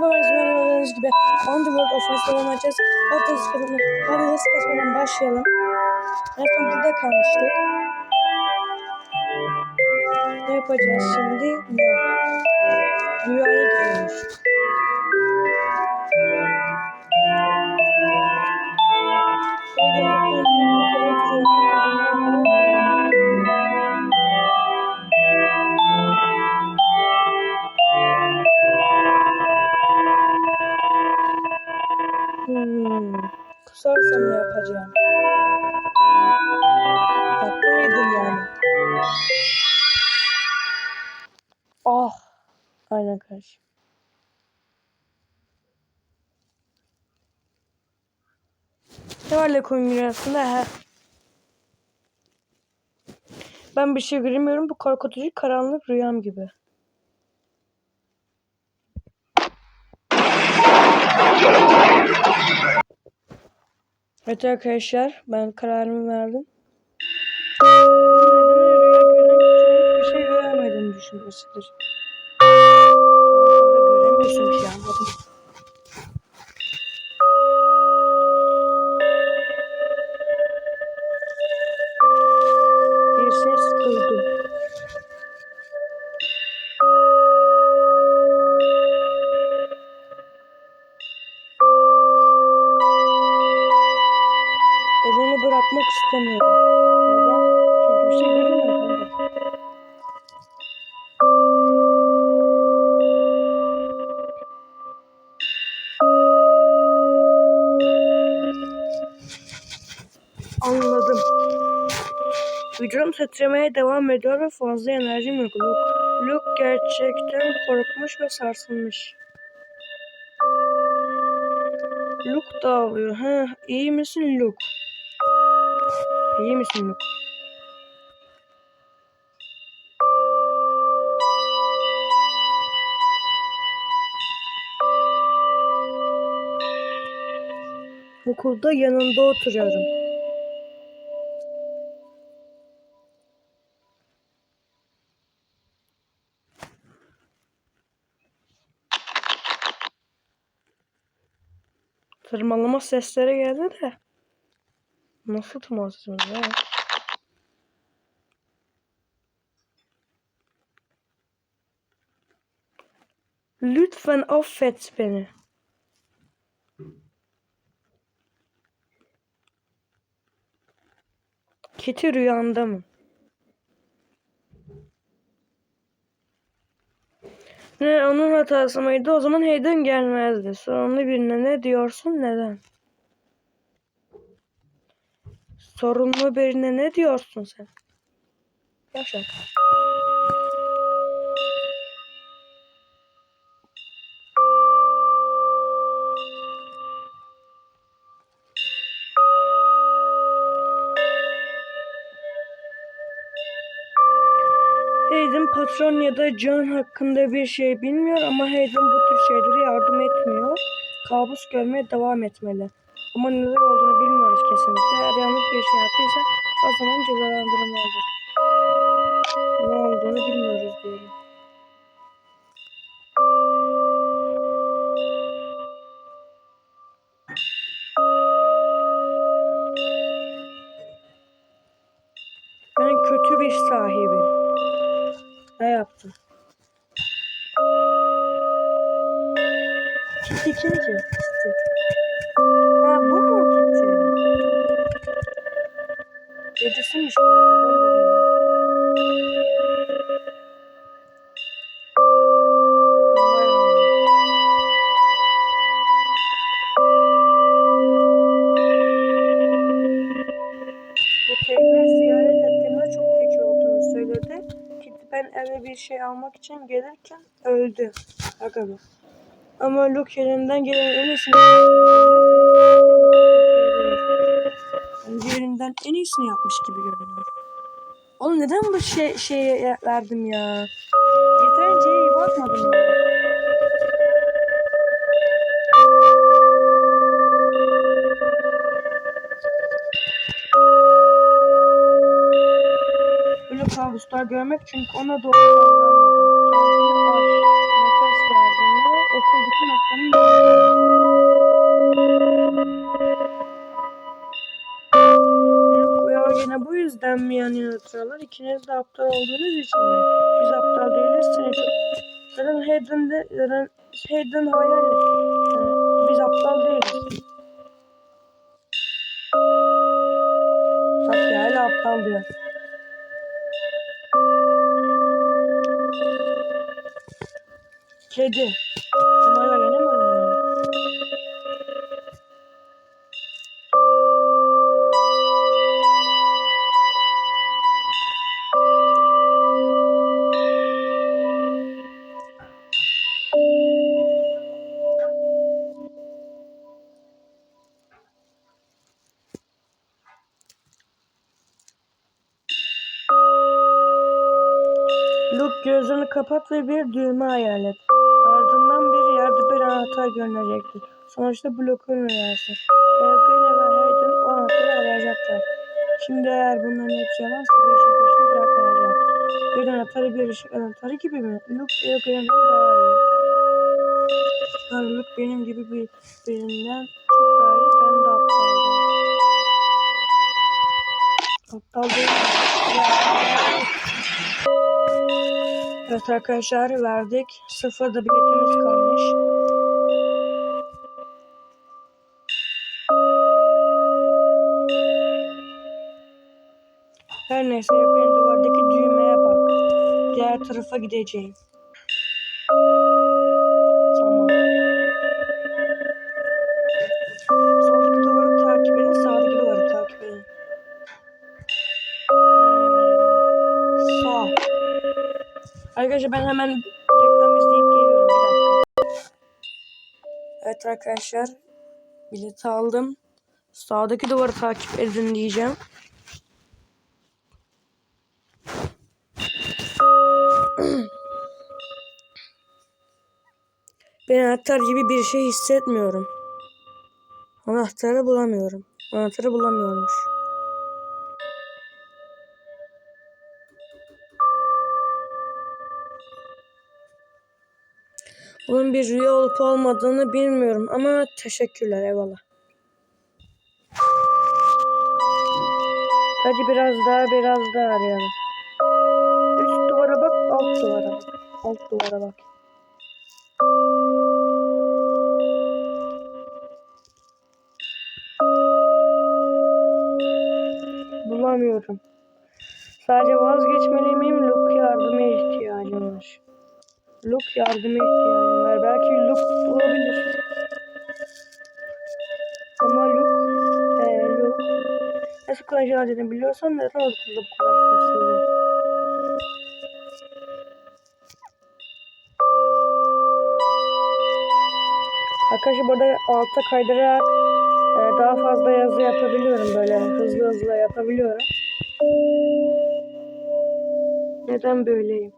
bu arada gördüğünüz gibi Underworld Offense'da oynayacağız. Hadi hız kesmeden, hadi hız kesmeden başlayalım. En son burada kalmıştık. Ne yapacağız şimdi? Ne? Rüyaya gidiyoruz. Aynen kardeşim. Ne var la koyun aslında ha? Ben bir şey göremiyorum. Bu korkutucu karanlık rüyam gibi. Evet arkadaşlar ben kararımı verdim. Bir şey göremedim düşünmesidir. Bir şey anladım. Bir ses duydum. Elini bırakmak istemiyorum. Neden? Çünkü bir şey göremiyorum. Vücudum titremeye devam ediyor ve fazla enerjim yok. Luke, Luke gerçekten korkmuş ve sarsılmış. Luke da ağlıyor. Ha, iyi misin Luke? İyi misin Luke? Okulda yanında oturuyorum. Tırmalama sesleri geldi de. Nasıl tırmalıyorsunuz ya? Lütfen affet beni. Kitty rüyanda mı? Ne onun hatası mıydı? O zaman Hayden gelmezdi. Sorunlu birine ne diyorsun? Neden? Sorunlu birine ne diyorsun sen? Yaşa. Hayden patron ya da John hakkında bir şey bilmiyor ama Hayden bu tür şeylere yardım etmiyor. Kabus görmeye devam etmeli. Ama neler olduğunu bilmiyoruz kesinlikle. Eğer yanlış bir şey yaptıysa o zaman cezalandırılmalıdır. Ne olduğunu bilmiyoruz diyelim. Ben kötü bir sahibim. Ne yaptım? Kitty kim ki? Kitty. Ha bu mu Kitty? Dedesiymiş galiba. Ben de bilmiyorum. Şey almak için gelirken öldü. Be. Ama Luke elinden gelen en iyisini Bence elinden en iyisini yapmış gibi görünüyor. Oğlum neden bu şey şeye verdim ya? Yeterince iyi bakmadım ya. Böyle kabuslar görmek çünkü ona doğru nefes verdiğinde okuldaki. Yok ya yine bu yüzden mi yanıltıyorlar? İkiniz de aptal olduğunuz için mi? Biz aptal değiliz seni çok. Zaten Hayden de zaten Hayden hayal et. Yani biz aptal değiliz. Bak ya hala aptal diyor. Kedi. Mi oynayalım? Luke gözünü kapat ve bir düğme hayal et. Anahtar görünecektir. Sonuçta blokun rüyası. Evgene ve Hayden o anahtarı arayacaklar. Şimdi eğer bunların hepsi yalansa bu işin peşini bırakmayacak. Bir anahtarı bir ışık anahtarı gibi mi? Luke Evgene'den daha iyi. Luke benim gibi bir, birinden çok daha iyi. Ben de aptaldım. Aptal değilim. Evet arkadaşlar verdik. Sıfırda biletimiz kalmış. Her neyse yakın duvardaki düğmeye bak. Diğer tarafa gideceğim. Tamam. Soldaki duvarı takip edin, sağdaki duvarı takip edin. Ee, sağ. Arkadaşlar ben hemen reklam izleyip geliyorum bir dakika. Evet arkadaşlar bileti aldım. Sağdaki duvarı takip edin diyeceğim. Ben anahtar gibi bir şey hissetmiyorum. Anahtarı bulamıyorum. Anahtarı bulamıyormuş. Bunun bir rüya olup olmadığını bilmiyorum ama teşekkürler eyvallah. Hadi biraz daha biraz daha arayalım. Duvara. Alt duvara bak. Bulamıyorum. Sadece vazgeçmeli miyim? Luke yardıma ihtiyacım var. Luke yardıma ihtiyacım var. Belki Luke bulabilir. Ama Luke, ee, Luke nasıl kullanacağını dedim biliyorsan neden okulda bu kadar sessizdi? Arkadaşlar burada alta kaydırarak e, daha fazla yazı yapabiliyorum böyle hızlı hızlı yapabiliyorum. Neden böyleyim?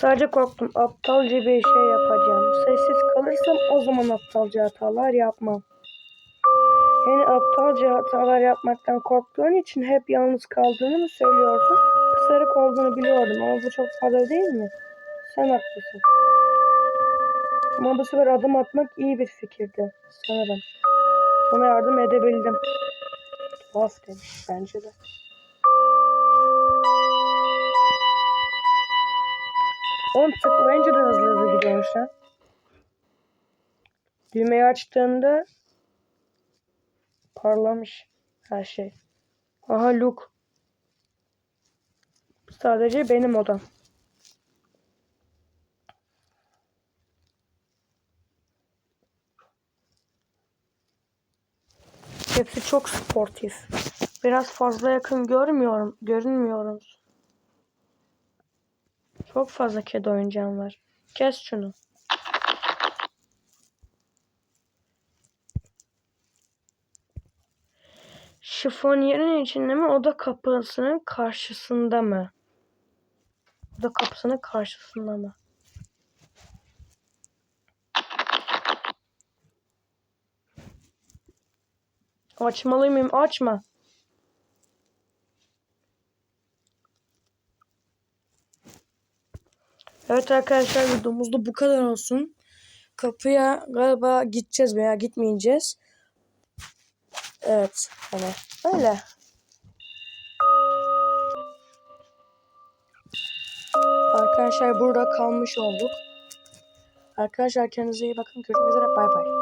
Sadece korktum. Aptalca bir şey yapacağım. Sessiz kalırsam o zaman aptalca hatalar yapmam. Yani aptalca hatalar yapmaktan korktuğun için hep yalnız kaldığını mı söylüyorsun? Kısarık olduğunu biliyordum ama bu çok fazla değil mi? Sen haklısın. Ama bu sefer adım atmak iyi bir fikirdi sanırım. Sana yardım edebildim. Tuhaf demiş bence de. On tıklayınca da hızlı hızlı gidiyormuş lan. Düğmeyi açtığında parlamış her şey. Aha Luke. Sadece benim odam. Hepsi çok sportif. Biraz fazla yakın görmüyorum, görünmüyoruz. Çok fazla kedi oyuncağım var. Kes şunu. Şifonyerin içinde mi? Oda kapısının karşısında mı? Oda kapısının karşısında mı? Açmalı mıyım? Açma. Evet arkadaşlar videomuz da bu kadar olsun. Kapıya galiba gideceğiz veya gitmeyeceğiz. Evet. Hani öyle. Arkadaşlar burada kalmış olduk. Arkadaşlar kendinize iyi bakın. Görüşmek üzere. Bay bay.